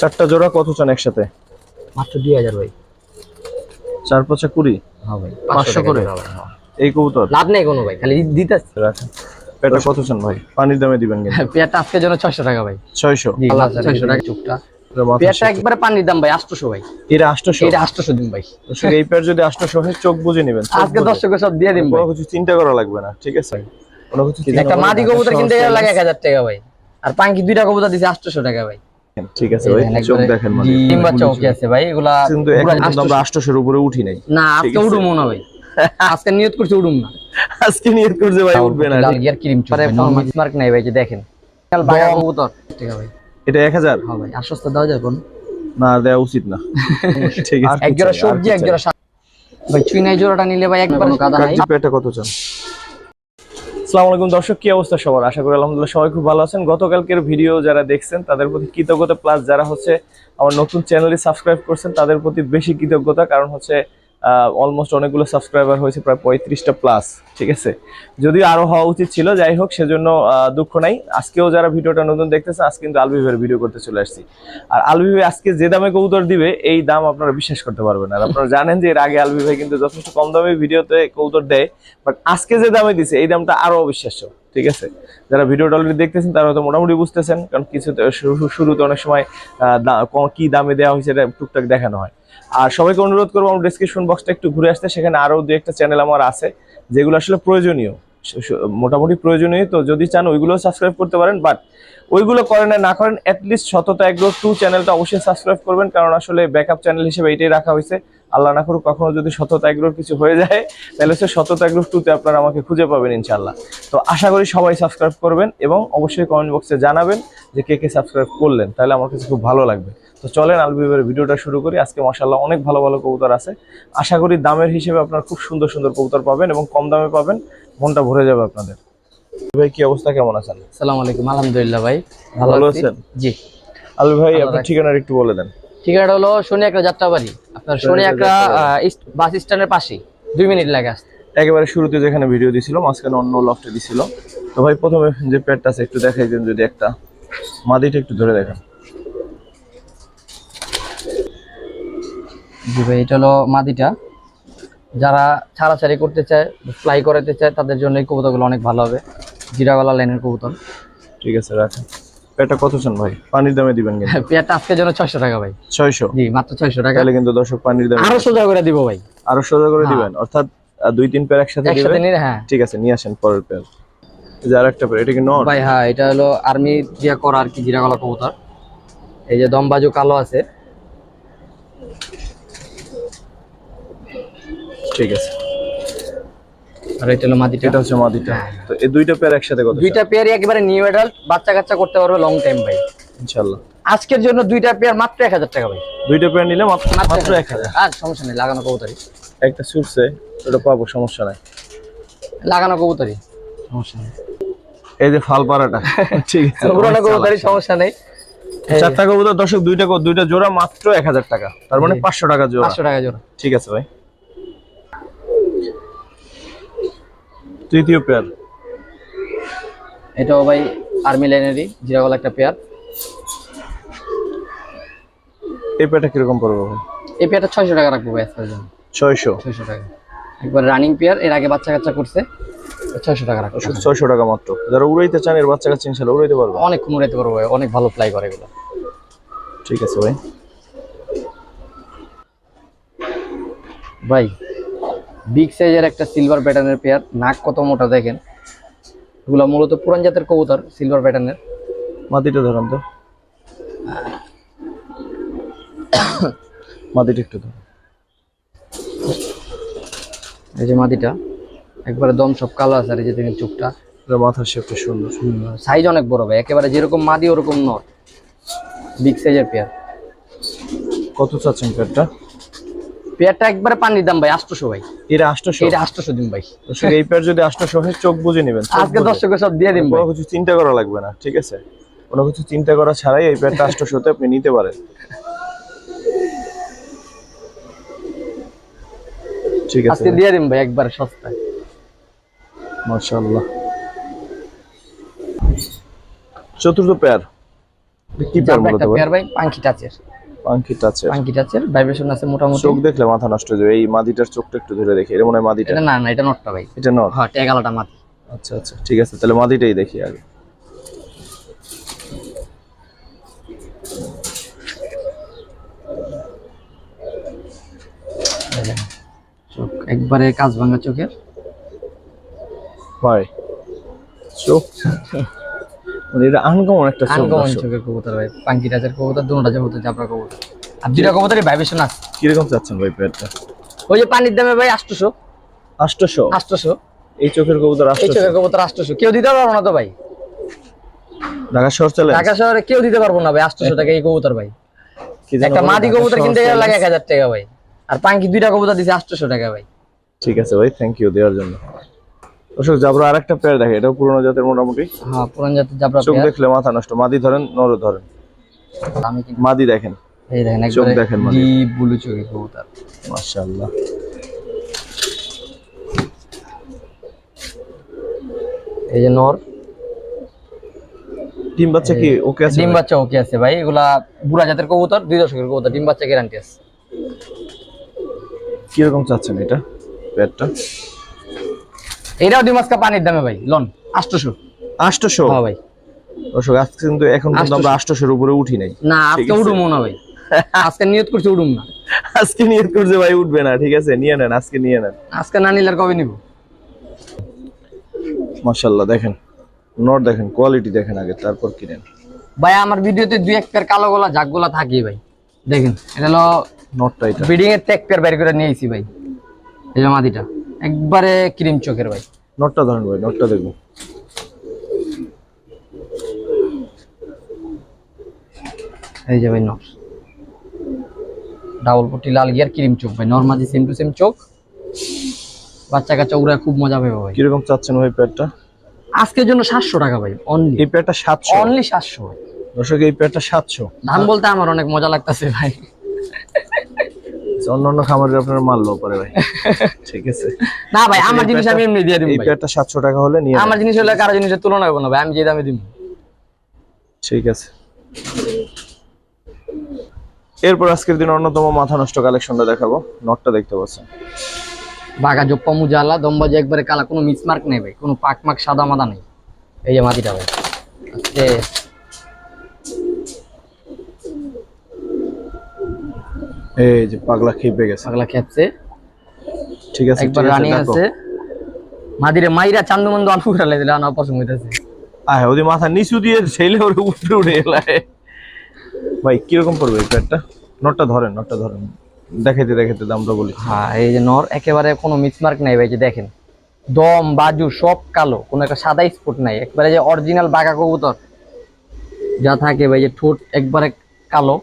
চারটা জোড়া কত চান একসাথে? মাত্র দুই হাজার ভাই। চার পাঁচা কুড়ি? হ্যাঁ ভাই পাঁচশো করে? এই কবুতর? লাভ নেই কোনো ভাই খালি দিতে রাখেন। পেটা কত চান ভাই? পানির দামে দিবেন কিন্তু। পেয়ারটা আজকের জন্য ছয়শো টাকা ভাই। ছয়শো? ছয়শো টাকা। চুপটা। পেয়ারটা একবারে পানির দাম ভাই আটশোশো ভাই। এটা এটা দিন ভাই। এই পেয়ার যদি আটশোশো হয় চোখ বুঝে নেবেন। আজকে। সব দিয়ে দিন ভাই। কিছু চিন্তা করা লাগবে না ঠিক আছে? কোনো কিছু একটা মাদি। কবুতর কিনতে গেলে লাগে এক হাজার টাকা ভাই। আর পাঙ্কি দুইটা কবুতর দিছে আটশোশো টাকা ভাই। ঠিক আছে ভাই? চোখ দেখেন মানে। ডিম বাচ্চা ওকে আছে ভাই এগুলা কিন্তু এখন আমরা 800 আটশোশোর উপরে উঠি নাই। না আজকে। উড়ুমো না ভাই। আজকে নিয়ত করছি উড়ুম না। আজকে করছে ভাই উঠবে না ক্রিম চুপ মার্ক নাই ভাই যে দেখেন। কাল বাগা কবুতর টাকা ভাই। এটা এক হাজার? হ্যাঁ ভাই আশ্বস্ত কোন না দেওয়া উচিত না। ঠিক আছে এক জোড়া সবজি এক জোড়া শাক। ভাই চুই জোড়াটা নিলে ভাই একবার কাদা নাই। পেটা কত চান? আসসালামু আলাইকুম দর্শক, কি অবস্থা সবার? আশা করি আলহামদুলিল্লাহ সবাই খুব ভালো আছেন। গতকালকের ভিডিও যারা দেখছেন, তাদের প্রতি কৃতজ্ঞতা, প্লাস যারা হচ্ছে আমার নতুন চ্যানেলে সাবস্ক্রাইব করছেন, তাদের প্রতি বেশি কৃতজ্ঞতা, কারণ হচ্ছে অলমোস্ট অনেকগুলো সাবস্ক্রাইবার হয়েছে, প্রায় পঁয়ত্রিশটা প্লাস ঠিক আছে? যদিও আরও হওয়া উচিত ছিল, যাই হোক, সেজন্য দুঃখ নাই। আজকেও যারা ভিডিওটা নতুন দেখতেছে আজকে কিন্তু আলবিভের ভিডিও করতে চলে আসছি। আর আলবিভাই আজকে যে দামে কৌতর দিবে, এই দাম আপনারা বিশ্বাস করতে পারবেন আর আপনারা জানেন যে এর আগে আলবি ভাই কিন্তু যথেষ্ট কম দামে ভিডিওতে কবুতর দেয় বাট আজকে যে দামে দিছে, এই দামটা আরও অবিশ্বাস্য। ঠিক আছে? যারা ভিডিওটা অলরেডি দেখতেছেন, তারা হয়তো মোটামুটি বুঝতেছেন, কারণ কিছু শুরু- শুরুতে অনেক সময় ক- দামে দেওয়া হয়েছে এটা টুকটাক দেখানো হয়। আর সবাইকে অনুরোধ করব, আমার ডিসক্রিপশন বক্সটা একটু ঘুরে আসতে, সেখানে আরও দু একটা চ্যানেল আমার আছে, যেগুলো আসলে প্রয়োজনীয়। মোটামুটি প্রয়োজনীয়, তো যদি চান ওইগুলো সাবস্ক্রাইব করতে পারেন বাট ওইগুলো করেন না করেন অ্যাটলিস্ট সততা এগ্রো টু চ্যানেলটা অবশ্যই সাবস্ক্রাইব করবেন, কারণ আসলে ব্যাকআপ চ্যানেল হিসেবে এটাই রাখা হয়েছে। আল্লাহ না করুক কখনো যদি সততা এগ্রোর কিছু হয়ে যায় তাহলে হচ্ছে সততা এগ্রো টুতে আপনারা আমাকে খুঁজে পাবেন ইনশাল্লাহ তো আশা করি সবাই সাবস্ক্রাইব করবেন এবং অবশ্যই কমেন্ট বক্সে জানাবেন যে কে কে সাবস্ক্রাইব করলেন তাহলে আমার কাছে খুব ভালো লাগবে। তো চলেন আলবিবের ভিডিওটা শুরু করি। আজকে মাসাল্লাহ অনেক ভালো ভালো কবুতর আছে। আশা করি দামের হিসেবে আপনারা খুব সুন্দর সুন্দর কবুতর পাবেন এবং কম দামে পাবেন মনটা ভরে যাবে আপনাদের। ভাই কি অবস্থা? কেমন আছেন? সালাম আলাইকুম। আলহামদুলিল্লাহ ভাই ভালো আছেন? জি। আলবি ভাই আপনার। ঠিকানাটা একটু বলে দেন। ঠিকানাটা হলো শনি একটা যাত্রাবাড়ি। শনি একটা বাস স্ট্যান্ডের পাশেই। দুই মিনিট লাগে আসতে। একেবারে শুরুতে যেখানে ভিডিও দিছিল মাঝখানে অন্য লফটে দিছিল তো ভাই প্রথমে যে পেটটা আছে একটু দেখাই দেন যদি একটা। মাদিটা একটু ধরে দেখেন। জি ভাই এটা হলো মাদিটা। যারা ছাড়াছাড়ি করতে চায় ফ্লাই করাতে চায় তাদের জন্য এই কবুতরগুলো অনেক ভালো হবে। জিরাগলা লাইনের কবুতর। ঠিক আছে রাখেন। পেটটা কত চান ভাই? পানির দামে দিবেন কিন্তু। পেয়ারটা আজকের জন্য ছয়শো টাকা ভাই। ছয়শো? জি মাত্র ছয়শো টাকা। তাহলে কিন্তু দর্শক পানির দামে আরও সোজা করে দিব ভাই। আরও সোজা করে হ্যাঁ। দিবেন। অর্থাৎ দুই তিন পেয়ার একসাথে একসাথে নিলে হ্যাঁ। ঠিক আছে নিয়ে আসেন পরের পেয়ার। যে আরেকটা পেয়ার এটা কি নট? ভাই হ্যাঁ এটা হলো আর্মি দিয়া করা আর কি জিরাগলা কবুতর। এই যে দমবাজু কালো আছে। ঠিক আছে। আর এটা হলো মাদিটা। এটা হচ্ছে মাদিটা। তো এই দুইটা পেয়ার একসাথে কত দুইটা পেয়ারই একেবারে নিউ অ্যাডাল্ট বাচ্চা কাচ্চা করতে পারবে লং টাইম ভাই। ইনশাআল্লাহ। আজকের জন্য দুইটা পেয়ার মাত্র এক হাজার টাকা ভাই। দুইটা পেয়ার নিলে মাত্র মাত্র এক হাজার। আর সমস্যা নেই লাগানো কবুতরি একটা ছুটছে ওটা পাবো সমস্যা নাই। লাগানো কবুতরি সমস্যা নেই। এই যে ফাল পাড়াটা ঠিক আছে পুরোনো কবুতরি সমস্যা নেই। চারটা কবুতর দর্শক দুইটা দুইটা জোড়া মাত্র এক হাজার টাকা। তার মানে। পাঁচশো টাকা জোড়া। পাঁচশো টাকা জোড়া। ঠিক আছে ভাই। তৃতীয় পেয়ার। এটাও ভাই আর্মি লাইনেরই জিরাগলা একটা পেয়ার। এই পেয়ারটা কীরকম পড়বে ভাই? এই পেয়ারটা ছয়শো টাকা রাখব ভাই আজকের জন্য। ছয়শো? ছয়শো টাকা। একবার রানিং পেয়ার এর আগে বাচ্চা কাচ্চা করছে ছয়শো টাকা রাখব। ছয়শো টাকা মাত্র। যারা উড়াইতে চান এর বাচ্চা কাচ্চা ইনশাল্লাহ উড়াইতে পারবে। অনেক উড়াইতে পারব ভাই অনেক ভালো ফ্লাই করে এগুলো। ঠিক আছে ভাই। ভাই বিগ সাইজের একটা সিলভার প্যাটার্নের পেয়ার নাক কত মোটা দেখেন। এগুলো মূলত পুরান জাতের কবুতর সিলভার প্যাটার্নের মাটিটা ধরান তো। মাটিটা একটু ধরুন। এই যে মাদিটা একবারে দম সব কালো আছে আর এই যে দেখেন চোখটা। মাথার শেপটা সুন্দর। সুন্দর সাইজ অনেক বড় ভাই একেবারে যেরকম মাদি ওরকম নট বিগ সাইজের পেয়ার কত চাচ্ছেন পেয়ারটা পেয়ারটা একবারে পানির দাম ভাই আটশোশো ভাই। এটা আষ্টশো। এটা আটশোশো দিন ভাই। দর্শক এই পেয়ার যদি আষ্টশো হয় চোখ বুঝে নেবেন। আজকে। সব দিয়ে দিন ভাই। কোনো কিছু চিন্তা করা লাগবে না ঠিক আছে? কোনো কিছু চিন্তা করা ছাড়াই এই পেয়ারটা আষ্টশোতে আপনি নিতে পারেন। ঠিক আছে আজকে দিয়ে দিন ভাই একবার সস্তায়। মাশাআল্লাহ। চতুর্থ পেয়ার কি পেয়ার মূলত ভাই? পেয়ার ভাই পাঙ্কি টাচের পাঙ্কি টাচের পাঙ্কি টাচের ভাইব্রেশন আছে মোটামুটি। চোখ দেখলে মাথা নষ্ট হয়ে যাবে। এই মাদিটার চোখটা একটু ধরে দেখি। এটা মনে হয় মাদিটা? না না এটা নটটা ভাই। এটা নর হ্যাঁ টেগালাটা আচ্ছা আচ্ছা ঠিক আছে তাহলে মাদিটাই দেখি আগে। চোখ একবারে কাজ ভাঙা চোখের। ভাই চোখ মানে এটা আনকমন একটা আনকমন চোখের কবুতর ভাই পাঙ্কি টাচের কবুতর দুটোটা যাব জাবরা কবুতর। আর দুটা কবুতরই ভাইব্রেশন আছে কীরকম চাচ্ছেন ভাই পেয়ারটা ওই যে পানির দামে ভাই আটশোশো। আষ্টশো আটশোশো। এই চোখের কবুতর এই চোখের কবুতর আটশোশো। কেউ দিতে পারব না তো ভাই? ঢাকা শহর চলে ঢাকা শহরে কেউ দিতে পারব না ভাই আটশোশো টাকা এই কবুতর ভাই। কি একটা বলে? মাদি ঢাকা কবুতর কিনতে গেলে লাগে এক হাজার টাকা ভাই। আর পাঙ্কি দুইটা কবুতর দিছে আটশোশো টাকা ভাই। ঠিক আছে ভাই থ্যাংক ইউ দেওয়ার জন্য। অশোক যাব আর একটা পেয়ার দেখে এটাও পুরোনো জাতের মোটামুটি। হ্যাঁ পুরান জাতের জাবরা চোখ দেখলে মাথা নষ্ট মাদি ধরেন নর ধরেন। আমি মাদি দেখেন। এই দেখেন চোখ দেখেন মানে। ডিপ ব্লু চোখের কবুতর। মাশাআল্লাহ। এই যে নর। ডিম বাচ্চা কি ওকে আছে ডিম বাচ্চা ওকে আছে ভাই এগুলা বুড়া জাতের কবুতর দুই দশকের কবুতর ডিম বাচ্চা গ্যারান্টি আছে। কীরকম চাচ্ছেন এটা পেয়ারটা এটাও ডিম আজকা পানির দামে ভাই লন। আটশোশো। আষ্টশো হ্যাঁ ভাই। অশোক আজকে কিন্তু এখন কিন্তু আমরা আষ্টশোর উপরে উঠি নাই। না আজকে। উডুম না ভাই। আজকে নিয়ত করছি উডুম না। আজকে নিয়ত করছে ভাই উঠবে না ঠিক আছে? নিয়ে নেন আজকে নিয়ে নেন। আজকে না নিলে আর কবে নিব? মাশাআল্লাহ দেখেন। নট দেখেন কোয়ালিটি দেখেন আগে তারপর কিনেন। ভাই আমার ভিডিওতে দুই এক পেয়ার কালো গোলা জাগ গোলা থাকি ভাই। দেখেন এটা হলো নটটা এটা। বিডিং এর টেক পেয়ার বের করে নিয়ে আইছি ভাই। এই মাদিটা। একবারে ক্রিম চোখের ভাই। নটটা ধরেন ভাই নটটা দেখব। এই যে ভাই নর ডাবল পট্টি লাল গিয়ার ক্রিম চোখ ভাই। নর্মালি সেম টু সেম চোখ। বাচ্চা কাচ্চা ওরা খুব মজা পাবে ভাই। কীরকম চাচ্ছেন ভাই পেয়ারটা? আজকের জন্য সাতশো টাকা ভাই অনলি এই পেয়ারটা সাতশো। অনলি সাতশো ভাই। দর্শক এই পেয়ারটা সাতশো। দাম বলতে আমার অনেক মজা লাগতেছে ভাই। অন্য অন্য খামারের আপনার মারলো পরে ভাই। ঠিক আছে। না ভাই আমার জিনিস আমি এমনি দিয়ে দিব এই ভাই। পেয়ারটা সাতশো টাকা হলে নিয়ে আমার জিনিস হলে কারও জিনিসের তুলনা হবে না ভাই আমি যে দামে দিব ঠিক আছে। এরপর আজকের দিন অন্যতম মাথা নষ্ট কালেকশনটা দেখাবো। নটটা দেখতে পাচ্ছেন। বাঘা জপ্পা মুজালা দম্বাজি একবারে কালা কোনো মিসমার্ক নেই ভাই কোনো পাক মাক সাদা মাদা নেই। এই যে মাটিটা ভাই। আজকে এই যে পাগলা খেপে গেছে। পাগলা খেপছে। ঠিক আছে একবার ঠিক আছে, রানিং মাদিরে মাইরা চান্দু মন্দ আলু করে দিলে আমার পছন্দ হইতেছে। আয় ওদি মাথা নিচু দিয়ে ছেলে ওরে উপরে উঠে এলায়। ভাই কীরকম পড়বে এই প্যাডটা নটটা ধরেন নটটা ধরেন। দেখাইতে দেখাইতে দামটা বলি। হ্যাঁ এই যে নর একেবারে কোনো মিসমার্ক নাই ভাই যে দেখেন। দম বাজু সব কালো কোনো একটা সাদা স্পট নাই। একবারে যে অরিজিনাল বাঘা কবুতর। যা থাকে ভাই যে ঠোঁট একবারে কালো।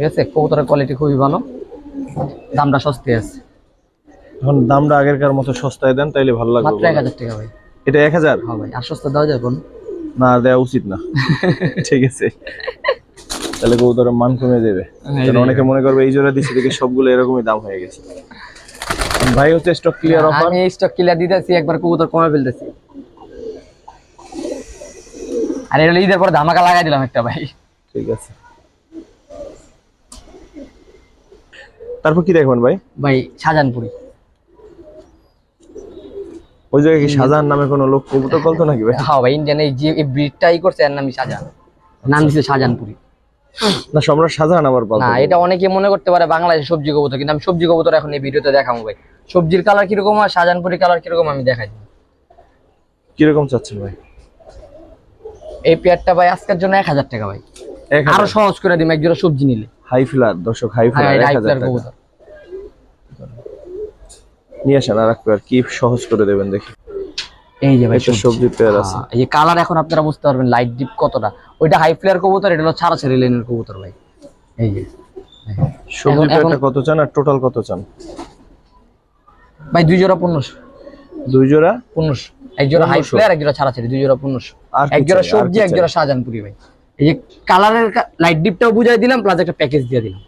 ঠিক আছে? কবুতরের কোয়ালিটি খুবই ভালো। দামটা সস্তি আছে। এখন দামটা আগেরকার মতো সস্তায় দেন তাইলে ভালো লাগবে মাত্র এক হাজার টাকা ভাই। এটা এক হাজার? হ্যাঁ ভাই আর সস্তা দেওয়া যাবে না না দেওয়া উচিত না। ঠিক আছে। তাহলে কবুতরের মান কমে যাবে। কারণ অনেকে মনে করবে এই জোড়া দিচ্ছে দেখে সবগুলো এরকমই দাম হয়ে গেছে। ভাই হচ্ছে স্টক ক্লিয়ার অফার আমি স্টক ক্লিয়ার দিতেছি একবার কবুতর কমে ফেলতেছি। আর এটা ঈদের পরে ধামাকা লাগাই দিলাম একটা ভাই। ঠিক আছে। তারপর কি দেখবেন ভাই? ভাই শাহজাহানপুরি। ওই জায়গায় কি শাহজাহান নামে কোনো লোক কবুতর বলতো নাকি ভাই? হ্যাঁ ভাই ইন্ডিয়ান এই যে এই ব্রিডটাই করছে এর নামই শাহজাহান। নাম দিছে শাহজাহানপুরি। না সম্রাট শাহজাহান আবার পালতো না এটা অনেকে মনে করতে পারে বাংলাদেশে সবজি কবুতর কিন্তু আমি সবজি কবুতর এখন এই ভিডিওতে দেখাবো ভাই। সবজির কালার কীরকম আর শাহজাহানপুরি কালার কীরকম আমি দেখাই দিই। কীরকম চাচ্ছেন ভাই? এই পেয়ারটা ভাই আজকের জন্য এক হাজার টাকা ভাই। আরও সহজ করে দিম এক জোড়া সবজি নিলে। হাই ফ্লার দর্শক হাই হ্যাঁ ফ্লার এক হাই হাজার টাকা। নিয়ে আসেন আর এক পেয়ার কি সহজ করে দেবেন দেখি। এই যে ভাই সবজি। পেয়ার আছে। হ্যাঁ, এই যে কালার এখন আপনারা বুঝতে পারবেন লাইট ডিপ কতটা। ওইটা হাই ফ্লেয়ার কবুতর এটা হলো ছাড়া ছেড়ে লেনের কবুতর ভাই। এই যে সবজি পেয়ারটা কত চান আর টোটাল কত চান? ভাই দুই জোড়া পনেরোশো। দুই জোড়া? পনেরোশো। এক জোড়া হাই 1500 ফ্লেয়ার এক জোড়া ছাড়া ছেড়ে দুই জোড়া পনেরোশো। আর এক জোড়া সবজি এক? জোড়া শাহজাহানপুরি ভাই। এই যে কালারের লাইট ডিপটাও বুঝাই দিলাম প্লাস একটা প্যাকেজ দিয়ে দিলাম।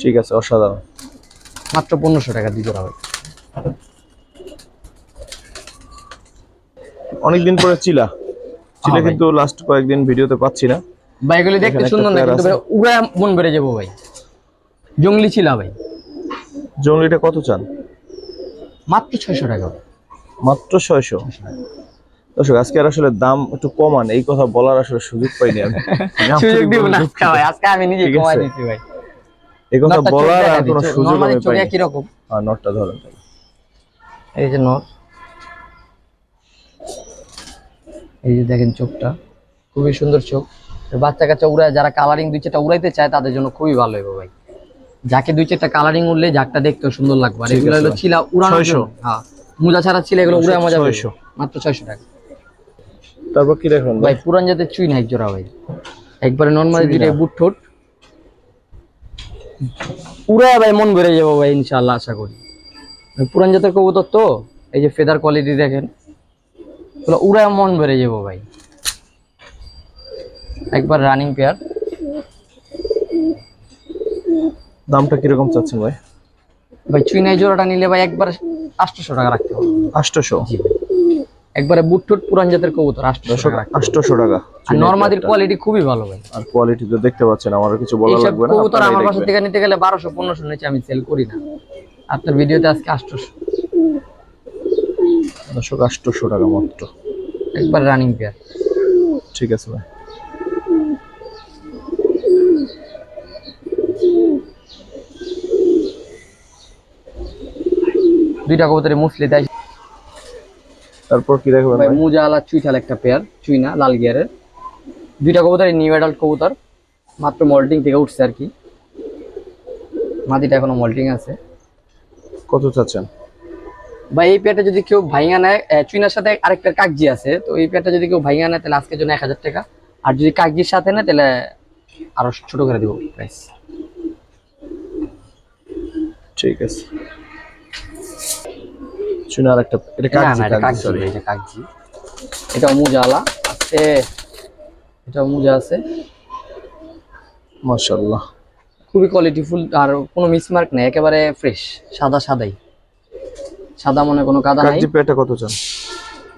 ঠিক আছে অসাধারণ। মাত্র পনেরোশো টাকা জোড়া ভাই অনেকদিন পরে চিলা। চিলা হ্যাঁ কিন্তু লাস্ট কয়েকদিন ভিডিওতে পাচ্ছি না। ভাই এগুলি দেখতে সুন্দর না কিন্তু। উড়া মন বেড়ে যাব ভাই। জঙ্গলি ছিল ভাই। জঙ্গলিটা কত চান? মাত্র ছয়শো টাকা। মাত্র ছয়শো। দর্শক আজকে আর আসলে দাম একটু কমান এই কথা বলার আসলে সুযোগ পাইনি আমি। আমি সুযোগ দিব না। ভাই আজকে আমি নিজে কমাই। দিচ্ছি ভাই। এই কথা বলার আর কোনো সুযোগ আমি পাইনি। একই রকম আর নটটা ধরেন এই যে নর এই যে দেখেন চোখটা খুবই সুন্দর চোখ। বাচ্চা কাচ্চা উড়ায় যারা কালারিং দুই চারটা উড়াইতে চায় তাদের জন্য খুবই ভালো হবে ভাই। যাকে দুই চারটা কালারিং উড়লে যাকটা দেখতেও সুন্দর লাগবে। আর এগুলো হলো ছিলা 600 হ্যাঁ মুজা ছাড়া ছিল এগুলো উড়ে মজা পাবে। 600 মাত্র ছয়শো টাকা। তারপর কি দেখুন ভাই পুরান জাতের চুই না এক জোড়া ভাই। একবারে নর্মালি দুইটা বুট ঠোঁট। উড়ায় ভাই মন বেড়ে যাব ভাই ইনশাআল্লাহ আশা করি। পুরান জাতের কবুতর তো এই যে ফেদার কোয়ালিটি দেখেন। উড়ায় মন বেড়ে যাব ভাই। একবার রানিং পেয়ার দামটা কীরকম চাচ্ছেন ভাই? ভাই চুই নাই জোড়াটা নিলে ভাই একবার আটশোশো টাকা রাখতে হবে। আটশোশো জি ভাই। একবারে বুট ঠোঁট পুরান জাতের কবুতর আটশোশো দর্শক টাকা। রাখতে হবে। আটশোশো টাকা। আর নর্মাদির কোয়ালিটি খুবই ভালো ভাই। আর কোয়ালিটি তো দেখতে পাচ্ছেন আমার কিছু বলা লাগবে না কবুতর আমার কাছে থেকে নিতে গেলে বারোশো পনেরোশো নিচে আমি সেল করি না। আপনার ভিডিওতে আজকে আটশোশো। দর্শক আটশোশো টাকা মাত্র। একবার রানিং পেয়ার ঠিক আছে ভাই। দুইটা কবুতরে মুসলি দেয় তারপর কি দেখবেন ভাই ভাই? মুজা আলা চুইঠাল একটা পেয়ার চুইনা লাল গিয়ারের দুইটা কবুতর নিউ অ্যাডাল্ট কবুতর। মাত্র মল্টিং থেকে উঠছে আর কি। মাদিটা এখনও মল্টিং আছে। কত চাচ্ছেন? ভাই এই পেয়ারটা যদি কেউ ভাইঙা নেয় চুইনার সাথে আরেকটা কাকজি আছে। তো এই পেয়ারটা যদি কেউ ভাইঙা নেয় তাহলে আজকের জন্য এক হাজার টাকা। আর যদি কাকজির সাথে নেয় তাহলে আরও ছোট করে দিব প্রাইস ঠিক আছে। শুনে আর একটা এটা কাটছি না এটা সরি এটা কাকজি এটাও মুজা আলা আছে এটাও মুজা আছে। মাশাআল্লাহ। খুবই কোয়ালিটিফুল আর কোনো মিসমার্ক নেই একেবারে ফ্রেশ সাদা সাদাই। সাদা মনে কোনো কাদা নাই। কাটজি পেটা কত চান?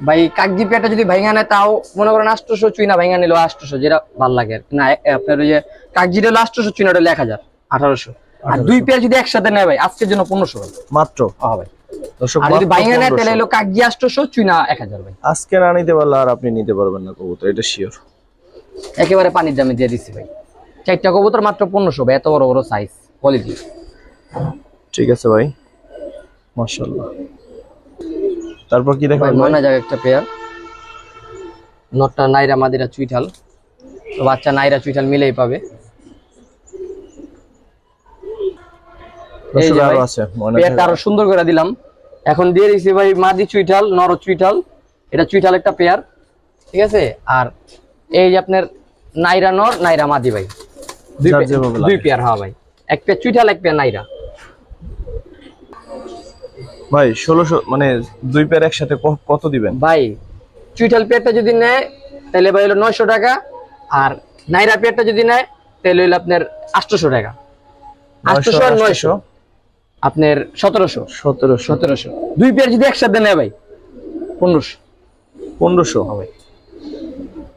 ভাই কাকজি পেটা যদি ভাইঙা নেয় তাও মনে করেন আষ্টশো চুইনা ভাইঙা নিল আষ্টশো যেটা ভালো লাগে আর কি। না আপনার ওই যে কাকজিটা হলো আষ্টশো চুইনাটা হলো এক হাজার আঠারোশো। আর দুই পেয়ার যদি একসাথে নেয় ভাই আজকের জন্য পনেরোশো। ভাই মাত্র? হ্যাঁ ভাই। আর যদি মাত্র নেয় তাহলে হলো কাকজি আষ্টশো চুইনা এক হাজার ভাই। আজকে না নিতে পারলে আর আপনি নিতে পারবেন না কবুতর এটা শিওর একেবারে পানির দামে দিয়ে দিচ্ছি ভাই। চারটা কবুতর মাত্র পনেরোশো ভাই এত বড় বড় সাইজ কোয়ালিটি ঠিক আছে ভাই মাশাআল্লাহ। তারপর কি যাক একটা পেয়ার নটটা নাইরা মাদিরা চুইঠাল। তো বাচ্চা নাইরা চুইঠাল মিলেই পাবে। মনে পেয়ারটা আরও সুন্দর করে দিলাম। এখন দিয়ে দিছি ভাই মাদি চুইঠাল নর চুইঠাল। এটা চুইঠাল একটা পেয়ার ঠিক আছে? আর এই যে আপনার নাইরা নর নাইরা মাদি ভাই। দুই পেয়ার হ্যাঁ ভাই। এক পেয়ার চুইঠাল এক পেয়ার নাইরা। ভাই ষোলোশো মানে দুই পেয়ার একসাথে কত দিবেন? ভাই চুইঠাল পেয়ারটা যদি নেয় তাহলে ভাই হলো নয়শো টাকা। আর নাইরা পেয়ারটা যদি নেয় তাহলে হলো আপনার আটশোশো টাকা। আটশোশো আর নয়শো। আপনার সতেরোশো। সতেরোশো। সতেরোশো। দুই পেয়ার যদি একসাথে নেয় ভাই পনেরোশো। পনেরোশো? হবে।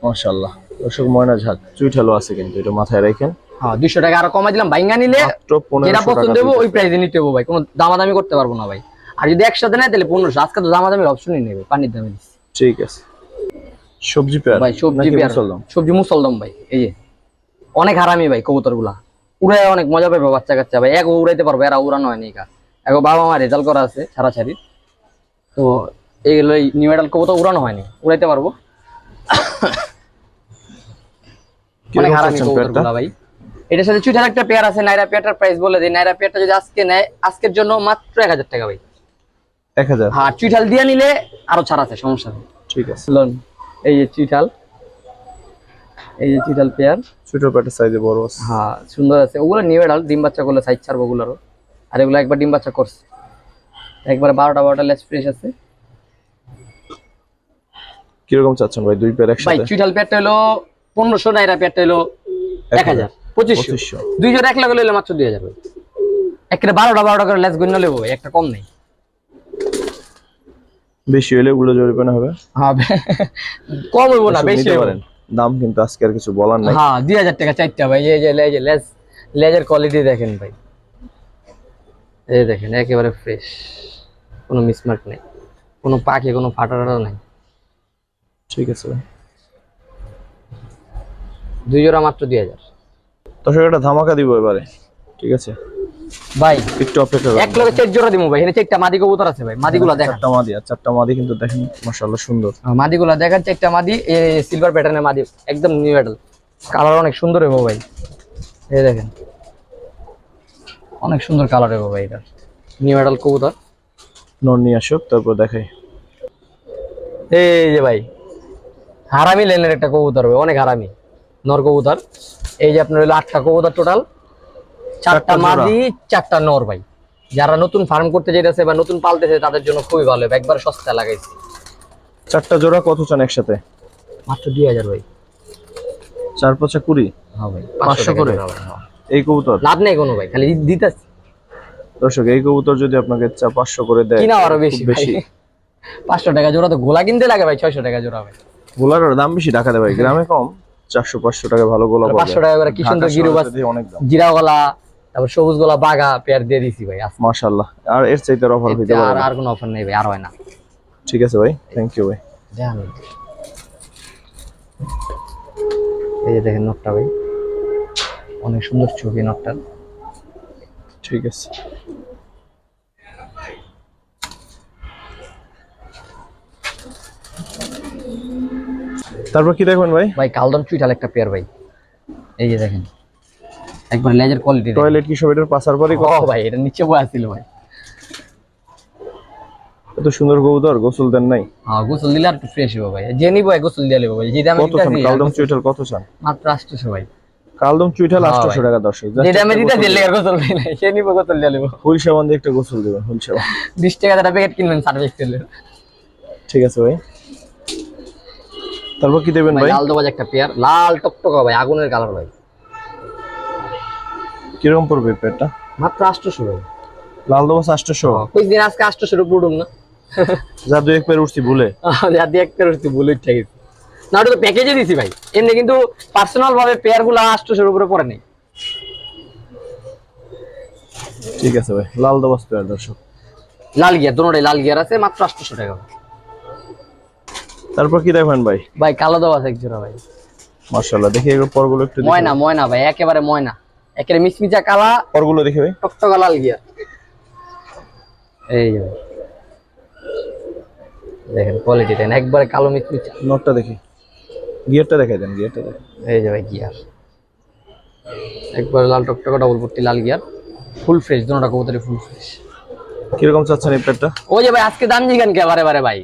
মাশাআল্লাহ। দর্শক ময়না ঝাঁক চুইঠালো আছে কিন্তু এটা মাথায় রাখেন। হ্যাঁ দুইশো টাকা আরও কমাই দিলাম। বাইঙ্গা নিলে যেটা পছন্দ দেবো ওই প্রাইসে নিতে হব ভাই। কোনো দামাদামি করতে পারব না ভাই। আর যদি একসাথে নেয় তাহলে পনেরোশো। আজকে তো দামাদামির অপশনই নেবে পানির দামে ঠিক আছে। সবজি পেয়ার ভাই সবজি পেয়ার? সবজি মুসলদম ভাই এই যে। অনেক হারামি ভাই কবুতরগুলা উড়াই অনেক মজা পাবে বাচ্চা কাচ্চা ভাই। এক উড়াইতে পারবে এরা উড়ানো হয়নি কা এক বাবা মা রেজাল্ট করা আছে ছাড়াছাড়ি। তো এইগুলো নিউ এডাল কবুতর উড়ানো হয়নি উড়াইতে পারব। ভাই। এটার সাথে চুইটার একটা পেয়ার আছে নাইরা পেয়ারটার প্রাইস বলে দিই। নাইরা পেয়ারটা যদি আজকে নেয় আজকের জন্য মাত্র এক হাজার টাকা ভাই। এক হাজার? আর চুইঠাল দিয়ে নিলে আরও ছাড় আছে সমস্যা নেই। ঠিক আছে। লোন এই যে চুইঠাল। এই যে চুইঠাল পেয়ার ছোট পেটের সাইজে বড় আছে। হ্যাঁ সুন্দর আছে। ওগুলো নিয়ে ডাল ডিম বাচ্চা করলে সাইজ ছাড়বো ওগুলোরও। আর এগুলো একবার ডিম বাচ্চা করছে। একবার বারোটা বারোটা লেস ফ্রেশ আছে। কীরকম চাচ্ছেন ভাই দুই পেয়ার ভাই একসাথে? পেয়ারটা হলো পনেরোশো নাইরা পেয়ারটা হলো এক হাজার। পঁচিশশো। দুই জোড়া এক লাখ হলে মাত্র দুই হাজার একটা বারোটা বারোটা করে লেস গণ্য লেবো একটা কম নেই। বেশি হলে ওগুলো জরিমানা হবে। হবে। কম হইব না বেশি পারেন। দাম কিন্তু আজকে আর কিছু বলার নাই। হ্যাঁ দুই হাজার টাকা চারটা ভাই এই যে লেজ লেজ লেজের কোয়ালিটি দেখেন ভাই। এই দেখেন একেবারে ফ্রেশ কোনো মিসমার্ক নেই। কোনো পাখি কোনো ফাটা টাটা নাই। ঠিক আছে ভাই। দুই জোড়া মাত্র দুই হাজার। দর্শক একটা ধামাকা দিব এবারে। ঠিক আছে? ভাই একটু অপেক্ষা এক করুন লগে চার জোড়া দিব ভাই এখানে চারটা মাদি কবুতর আছে ভাই মাদিগুলা দেখান। চারটা মাদি আর চারটা মাদি কিন্তু দেখেন মাশাআল্লাহ সুন্দর। মাদিগুলা দেখান চারটা মাদি সিলভার প্যাটার্নের মাদি একদম নিউ মেটাল কালার অনেক সুন্দর হবে ভাই। এই দেখেন। অনেক সুন্দর কালার হবে ভাই এটা। নিউ মেটাল কবুতর। নর নিয়ে আসুক তারপর দেখাই। এই যে ভাই হারামি লেনের একটা কবুতর হবে অনেক হারামি। নর কবুতর। এই যে আপনার হলো আটটা কবুতর টোটাল চারটা মাদি চারটা নর ভাই। যারা নতুন ফার্ম করতে চাইতেছে বা নতুন পালতেছে তাদের জন্য খুবই ভালো হবে। একবার সস্তা লাগাইছে। চারটা জোড়া কত চান একসাথে? মাত্র দুই হাজার ভাই। চার পাঁচা কুড়ি? হ্যাঁ ভাই পাঁচশো করে? এই কবুতর? লাভ নেই কোনো ভাই খালি দিতেছি। দর্শক এই কবুতর যদি আপনাকে চা পাঁচশো করে দেয় কিনা আরও বেশি বেশি। পাঁচশো টাকা জোড়া তো গোলা কিনতে লাগে ভাই ছয়শো টাকা জোড়া ভাই। গোলার দাম বেশি ঢাকা দেয় ভাই। গ্রামে কম চারশো পাঁচশো টাকা ভালো গোলা পাঁচশো টাকা করে কি সুন্দর শহরে জিরা গলা তারপর সবুজ গলা বাগা পেয়ার দিয়ে দিছি ভাই। মাশাআল্লাহ। আর এর চাইতে অফার হইতে আর পারে না। আর কোনো অফার নেই ভাই আর হয় না। ঠিক আছে ভাই থ্যাংক ইউ ভাই। দেখেন এই যে দেখেন নটটা ভাই অনেক সুন্দর ছবি নটটা। ঠিক আছে। তারপর কি দেখবেন ভাই? ভাই কালদম চুইটাল একটা পেয়ার ভাই। এই যে দেখেন। একবার লেজের কোয়ালিটি টয়লেট কি সব এটার পাশার পরই ও ভাই এটা নিচে বয়া ছিল ভাই। এত সুন্দর কবুতর গোসল দেন নাই? হ্যাঁ গোসল দিলে আর একটু ফ্রেশ হবে ভাই। যে নিবো গোসল দিয়ে নেব ভাই। যেটা আমি কত চান? কালদম চুইঠাল কত চান? মাত্র আসতেছে ভাই। কালদম চুইঠাল হ্যাঁ আটশোশো ভাই। টাকা দর্শক যেটা আমি দিতে দিলে আর গোসল নাই। সে নিবো গোসল দিয়ে নেব। হুল সাবান দিয়ে একটা গোসল দেবেন হুল সাবান। বিশ টাকা একটা প্যাকেট কিনবেন সার্ভিস দিলে ঠিক আছে ভাই। তারপর কি দেবেন ভাই লাল দোবাজ একটা পেয়ার লাল টকটকা ভাই আগুনের কালার ভাই। কীরকম পড়বে পেটটা? মাত্র আটশোশো ভাই লাল দোবাস আটশোশো। কই দিন আজকে আটশোশোর উপর উঠুম না। যা দুই এক পের উঠছি ভুলে। যা দিয়ে একটা উঠছি ভুল উঠে গেছি। না ওটা তো প্যাকেজে দিছি ভাই। এমনি কিন্তু পার্সোনাল ভাবে পেয়ারগুলো আটশোশোর উপরে পড়ে নেই। ঠিক আছে ভাই লাল দোবাস পেয়ার দর্শক। লাল গিয়ার দুটোটাই লাল গিয়ার আছে মাত্র আটশোশো টাকা ভাই। তারপর কি দেখবেন ভাই? ভাই কালো আছে এক জোড়া ভাই। মার্শাল্লাহ দেখি এগুলো পরগুলো একটু ময়না ময়না ভাই একেবারে ময়না। একেবারে মিচমিচা কালা পরগুলো দেখি ভাই। টকটকা লাল গিয়ার এই। দেখেন কোয়ালিটি দেন একবারে কালো মিচমিচা নটটা দেখি। গিয়ারটা দেখাই দেন গিয়ারটা দেখি এই যে ভাই গিয়ার একবারে লাল টকটকা ডবল পট্টি লাল গিয়ার ফুল ফ্রেশ দুটোটা কবুতরি ফুল ফ্রেশ কীরকম চাচ্ছেন এই পেটটা ওই যে ভাই আজকে দাম জিগান কে? বারে বারে ভাই।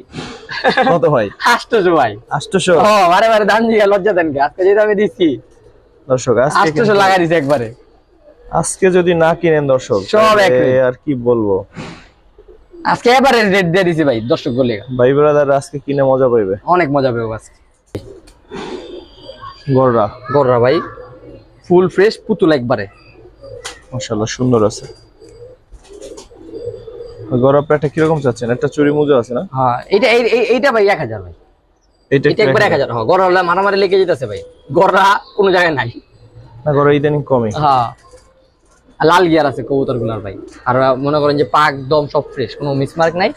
কত ভাই? আষ্টশো ভাই। আটশোশো? ও বারে বারে দাম জিগা লজ্জা দেন কে? আজকে যেটা আমি দিচ্ছি। দর্শক আজকে আষ্টশো কিন্তু- লাগাই দিছে একবারে। আজকে যদি না কিনেন দর্শক সব এক আর কি বলব? আজকে এবারে রেট দিয়ে দিছি ভাই দর্শক গলে ভাই ব্রাদার আজকে কিনে মজা পাইবে? অনেক মজা পেও আজকে। গররা। গররা ভাই ফুল ফ্রেশ পুতুল একবারে। মাশাল্লাহ সুন্দর আছে। গররা পেটটা কীরকম চাচ্ছেন? একটা চুরি মুজো আছে না? হ্যাঁ এটা এই- এই- এইটা ভাই এক হাজার ভাই। এটা একবার এক হাজার। হ্যাঁ গররা মারামারি লেগে যেতেছে ভাই। গররা কোনো জায়গায় নাই। না গররা ইদানিং কমে হ্যাঁ। লাল গিয়ার আছে কবুতরগুলার ভাই। আর মনে করেন যে পাক দম সব ফ্রেশ কোনো মিসমার্ক নাই।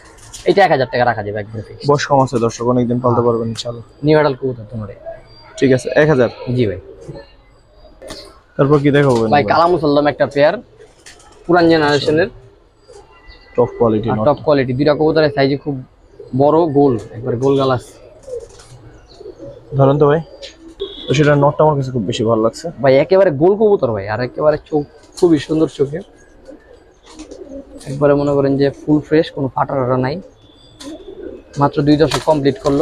এটা এক হাজার টাকা রাখা যাবে ফিক্স বয়স কম আছে দর্শক অনেকদিন পালতে পারবেন ইনশাল্লাহ নিউ অ্যাডাল কবুতর তোমার ঠিক আছে এক হাজার। জি ভাই। তারপর কি দেখাবো ভাই কালাম মুসলদম একটা পেয়ার পুরান জেনারেশনের টপ কোয়ালিটি টপ কোয়ালিটি দুইটা কবুতরের সাইজে খুব বড় গোল একবার গোল গালাস। ধরেন তো ভাই তো সেটা নটটা আমার কাছে খুব বেশি ভালো লাগছে। ভাই একেবারে গোল কবুতর ভাই আর একেবারে চোখ খুবই সুন্দর চোখে। একবারে মনে করেন যে ফুল ফ্রেশ কোনো ফাটা টাটা নাই। মাত্র দুই দশক কমপ্লিট করল।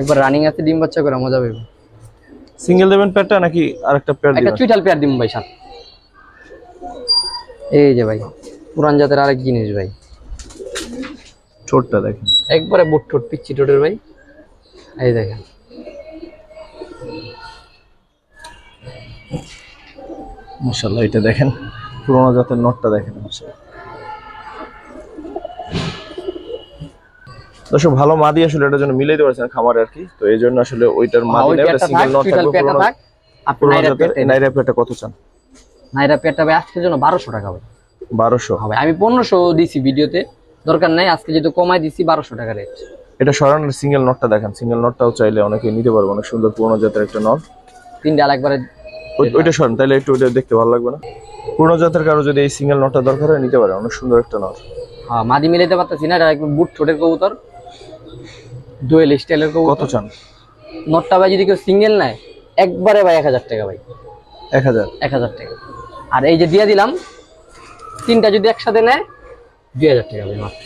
একবার রানিং আছে ডিম বাচ্চা করে মজা পাবে সিঙ্গেল দেবেন পেয়ারটা নাকি আরেকটা পেয়ার একটা চুইটাল পেয়ার দিম ভাই সাথে এই যে ভাই পুরান জাতের আরেক জিনিস ভাই। ঠোঁটটা দেখেন। একবারে বুট ঠোঁট পিচ্ছি ঠোঁটের ভাই। এই দেখেন। মাশাল্লাহ এটা দেখেন। পুরোনো জাতের নটটা দেখেন মাশাআল্লাহ। দর্শক ভালো মাদি আসলে এটার জন্য মিলাইতে পারছেন খামারে আর কি। তো এই জন্য আসলে ওইটার হ্যাঁ, মাদি সিঙ্গেল নট থাকবে পুরোনো পুরোনো নাইরা জাতের নাইরা পেটটা কত চান? নাইরা পেটটা ভাই আজকের জন্য বারোশো টাকা ভাই। বারোশো? হবে আমি পনেরোশো দিছি ভিডিওতে। দরকার নাই আজকে যেহেতু কমাই দিছি বারোশো টাকা রেট এটা সরানোর সিঙ্গেল নটটা দেখেন। সিঙ্গেল নটটাও চাইলে অনেকে নিতে পারবে অনেক সুন্দর পুরোনো জাতের একটা নট। তিনটা আরেকবারে ওই- ওইটা সরান তাহলে একটু ওইটা দেখতে ভালো লাগবে না? পুরোনো জাতের কারও যদি এই সিঙ্গেল নটটা দরকার হয় নিতে পারে। অনেক সুন্দর একটা নট হ্যাঁ মাদি মিলাইতে পারতেছি না এটা একদম বুট ছোটের কবুতর। দোয়েল স্টাইলের কবুতর কত চান? নটটা ভাই যদি কেউ সিঙ্গেল নেয় একবারে ভাই এক হাজার টাকা ভাই। এক হাজার? এক হাজার টাকা। আর এই যে দিয়ে দিলাম তিনটা যদি একসাথে নেয় দুই হাজার টাকা ভাই মাত্র।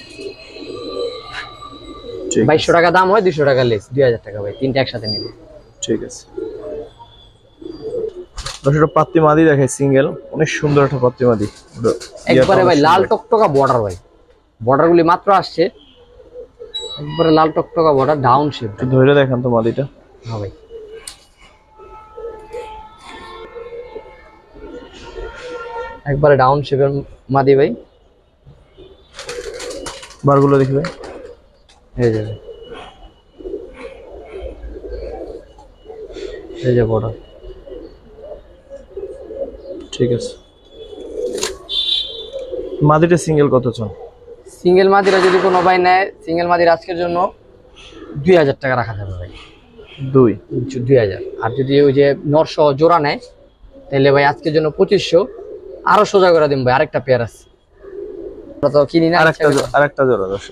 ঠিক বাইশশো টাকা দাম হয় দুশো টাকা লেস দুই হাজার টাকা ভাই তিনটা একসাথে নিলে। ঠিক আছে। দশটা পাত্তি মাদি দেখে সিঙ্গেল অনেক সুন্দর একটা পাত্তি মাদি। একবারে ভাই লাল টকটকা বর্ডার ভাই। বর্ডার গুলি মাত্র আসছে। একবারে লাল টকটকা বর্ডার ডাউন শেপ ধরে দেখান তো মাদিটা। হ্যাঁ ভাই। একবারে ডাউন শেপের মাদি ভাই। বারগুলো দেখবে এই যে ভাই। এই যে বর্ডার ঠিক আছে। মাদিটা সিঙ্গেল কত চান? সিঙ্গেল মাদিরা যদি কোনো ভাই নেয় সিঙ্গেল মাদির আজকের জন্য দুই হাজার টাকা রাখা যাবে ভাই। দুই? দুই হাজার। আর যদি ওই যে নশো জোড়া নেয় তাহলে ভাই আজকের জন্য পঁচিশশো। আরও সোজা করে দিন ভাই আরেকটা পেয়ার আছে। তো কিনি না আরেকটা জো- আরেকটা জোড়া দশ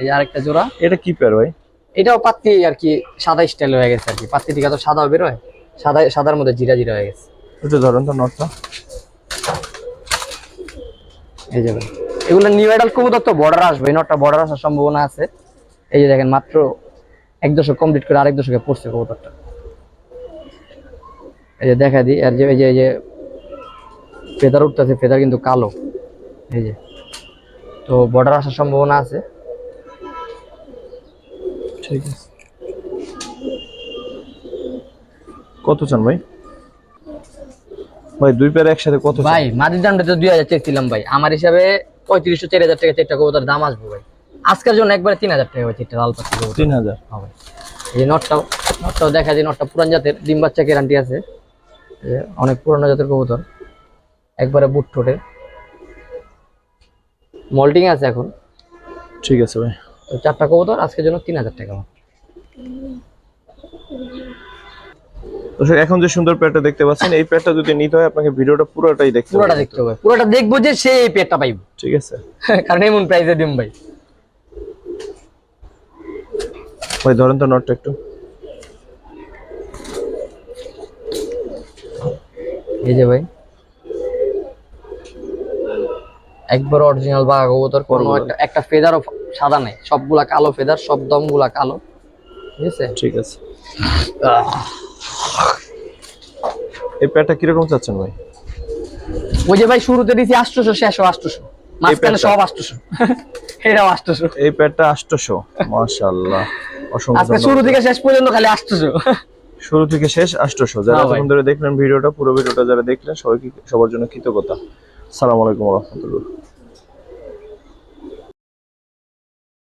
এই আরেকটা জোড়া। এটা কি পেয়ার ভাই? এটাও পাত্তি আর কি সাদা স্টাইল হয়ে গেছে আর কি। পাত্তি টিকা তো সাদা বেরোয় সাদা সাদার মধ্যে জিরা জিরা হয়ে গেছে। একটু ধরেন তো নটটা এই যে ভাই। এগুলো নিউ আইডাল কবুতর তো বর্ডার আসবে নটটা বর্ডার আসার সম্ভাবনা আছে। এই যে দেখেন মাত্র এক দশক কমপ্লিট করে আরেক দশকে পড়ছে কবুতরটা। এই যে দেখা দিই আর যে এই যে এই যে ফেদার উঠতেছে ফেদার কিন্তু কালো। এই যে তো বর্ডার আসার সম্ভাবনা আছে। ঠিক আছে। কত চান ভাই? ভাই দুই পেয়ার একসাথে কত ভাই মাটির দামটা তো দুই হাজার চেয়েছিলাম ভাই। আমার হিসাবে পঁয়ত্রিশশো চার হাজার টাকা চারটা কবুতর দাম আসবে ভাই। আজকের জন্য একবারে তিন হাজার টাকা চারটা লাল কবুতর তিন হাজার? হবে এই নটটাও নটটাও দেখা যায় নটটা পুরান জাতের ডিম বাচ্চা গ্যারান্টি আছে। অনেক পুরানো জাতের কবুতর। একবারে বুট ঠোঁটে। মল্টিং আছে এখন। ঠিক আছে ভাই। তো চারটা কবুতর আজকের জন্য তিন হাজার টাকা। দর্শক এখন যে সুন্দর পেয়ারটা দেখতে পাচ্ছেন এই পেয়ারটা যদি নিতে হয় আপনাকে ভিডিওটা পুরোটাই দেখতে পুরোটা দেখতে হবে। পুরোটা দেখব যে সে এই পেটটা পাইব। ঠিক আছে। কারণ এমন প্রাইসে দিম ভাই। ভাই ধরেন তো নটটা একটু। এই যে ভাই। একবার অরিজিনাল বাঘা কবুতর কোনো একটা একটা ফেদারও সাদা নেই। সবগুলা কালো ফেদার সব দমগুলা কালো। ঠিক আছে? ঠিক আছে। এই পেয়ারটা কীরকম চাচ্ছেন ভাই? ওই যে ভাই শুরুতে দিছি আষ্টশো শেষও আষ্টশো মাঝখানে সব আষ্টশো এটাও আষ্টশো এই পেয়ারটা আটশোশো। মাশাল্লাহ অসংখ্য শুরু থেকে শেষ পর্যন্ত খালি আষ্টশো শুরু থেকে শেষ আটশোশো। যারা এখন ধরে দেখলেন ভিডিওটা পুরো ভিডিওটা যারা দেখলেন সবাইকে সবার জন্য কৃতজ্ঞতা। সালাম আলাইকুম রহমতুল্লাহ।